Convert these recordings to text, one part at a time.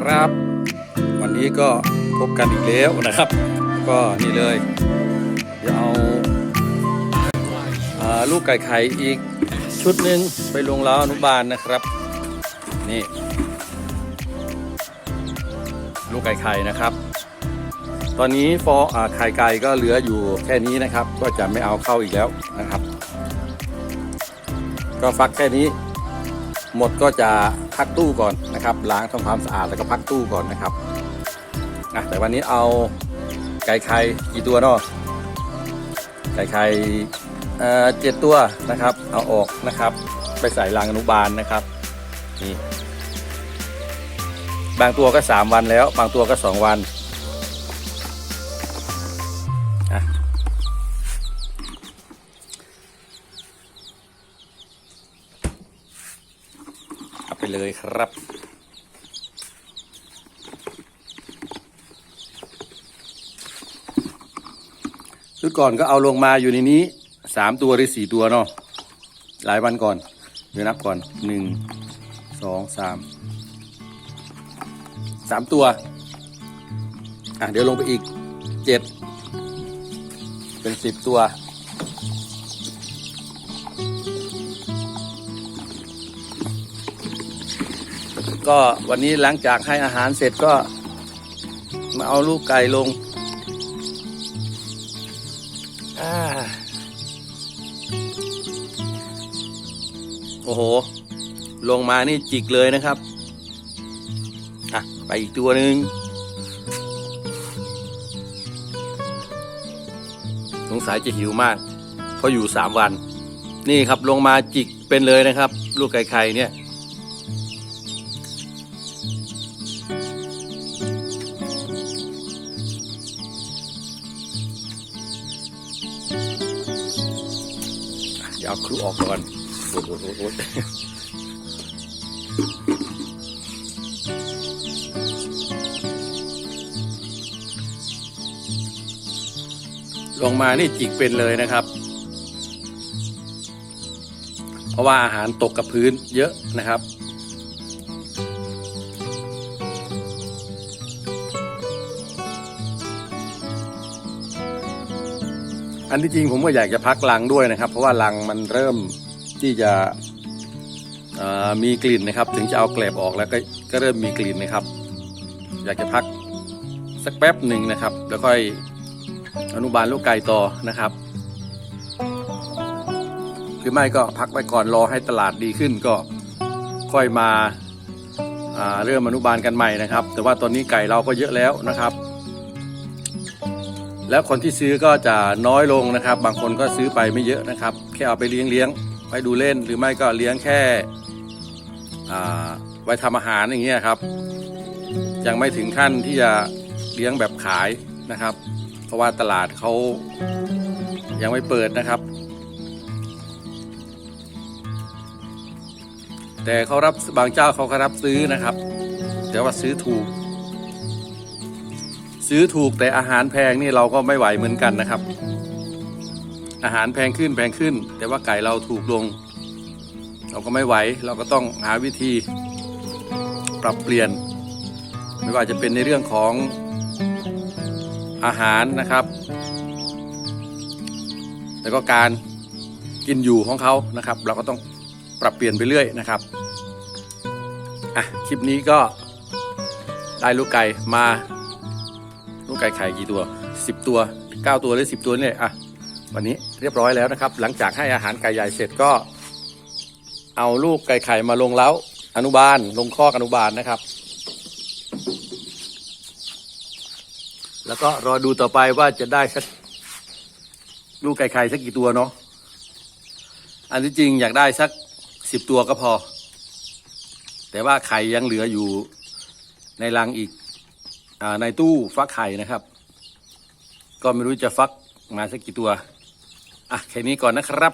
ครับ วันนี้ก็พบกันอีกแล้วนะครับ ก็นี่เลย เดี๋ยวเอาอ่าลูกไก่ไข่อีกชุดหนึ่งไปลงเล้าอนุบาลนะครับ นี่ ลูกไก่ไข่นะครับ ตอนนี้ฟออ่าไข่ไก่ก็เหลืออยู่แค่นี้นะครับ ก็จะไม่เอาเข้าอีกแล้วนะครับ ก็ฟักแค่นี้ หมดก็จะพักตู้ก่อนนะครับ ล้างทำความสะอาดแล้วก็พักตู้ก่อนนะครับอะแต่วันนี้เอาไก่ไข่กี่ตัวเนาะไก่ไข่เอ่อเจ็ดตัวนะครับ เอาออกนะครับ ไปใส่รังอนุบาลนะครับนี่บางตัวก็สามวันแล้ว บางตัวก็สองวัน เลยครับ ชุดก่อนก็เอาลงมาอยู่ในนี้สามตัวหรือสี่ตัวเนาะหลายวันก่อน เดี๋ยวนับก่อนหนึ่งสองสามสามตัว อะ เดี๋ยวลงไปอีกเจ็ดเป็นสิบตัว ก็วันนี้หลังจากให้อาหารเสร็จก็ มาเอาลูกไก่ลงอโอ้โห ลงมานี่จิกเลยนะครับ อะ ไปอีกตัวหนึ่งสงสัยจะหิวมาก เพราะอยู่สามวัน นี่ครับลงมาจิกเป็นเลยนะครับ ลูกไก่ไข่เนี่ย เอาครูออกก่อนโอ้โหโอ้โหโอ้โหลงมานี่จิกเป็นเลยนะครับ เพราะว่าอาหารตกกับพื้นเยอะนะครับ อันที่จริงผมก็อยากจะพักลังด้วยนะครับ เพราะว่าลังมันเริ่มที่จะมีกลิ่นนะครับ ถึงจะเอาแกลบออกแล้วก็ก็เริ่มมีกลิ่นนะครับ อยากจะพักสักแป๊บหนึ่งนะครับ แล้วค่อยอนุบาลลูกไก่ต่อนะครับหรือไม่ก็พักไปก่อนรอให้ตลาดดีขึ้นก็ค่อยมาาเริ่มอนุบาลกันใหม่นะครับ แต่ว่าตอนนี้ไก่เราก็เยอะแล้วนะครับ แล้วคนที่ซื้อก็จะน้อยลงนะครับ บางคนก็ซื้อไปไม่เยอะนะครับ แค่เอาไปเลี้ยงเลี้ยงไปดูเล่นหรือไม่ก็เลี้ยงแค่ไว้ทำอาหารอย่างเงี้ยครับ ยังไม่ถึงขั้นที่จะเลี้ยงแบบขายนะครับ เพราะว่าตลาดเขายังไม่เปิดนะครับ แต่เขารับบางเจ้าเขาก็รับซื้อนะครับ แต่ว่าซื้อถูก ซื้อถูกแต่อาหารแพงนี่เราก็ไม่ไหวเหมือนกันนะครับ อาหารแพงขึ้นแพงขึ้น แต่ว่าไก่เราถูกลง เราก็ไม่ไหวเราก็ต้องหาวิธีปรับเปลี่ยน ไม่ว่าจะเป็นในเรื่องของอาหารนะครับ แล้วก็การกินอยู่ของเขานะครับ เราก็ต้องปรับเปลี่ยนไปเรื่อยนะครับอะคลิปนี้ก็ได้ลูกไก่มา ไก่ไข่กี่ตัว 10 ตัว 9 ตัวหรือ 10 ตัวเนี่ยอะวันนี้เรียบร้อยแล้วนะครับ หลังจากให้อาหารไก่ใหญ่เสร็จก็ เอาลูกไก่ไข่มาลงเล้าอนุบาลลงคอกอนุบาลนะครับ แล้วก็รอดูต่อไปว่าจะได้สักลูกไก่ไข่สักกี่ตัวเนาะอันที่จริงอยากได้สักสิบตัวก็พอ แต่ว่าไข่ยังเหลืออยู่ในรังอีก ในตู้ฟักไข่นะครับ ก็ไม่รู้จะฟักมาสักกี่ตัว อะแค่นี้ก่อนนะครับ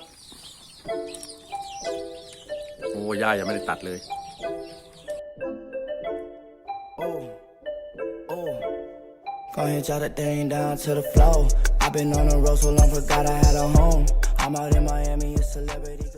โอ้ย่ายังไม่ได้ตัดเลย Oh, oh. Go ahead, jot that thing down to the floor. I've been on the road so long, forgot I had a home. I'm out in Miami, a celebrity.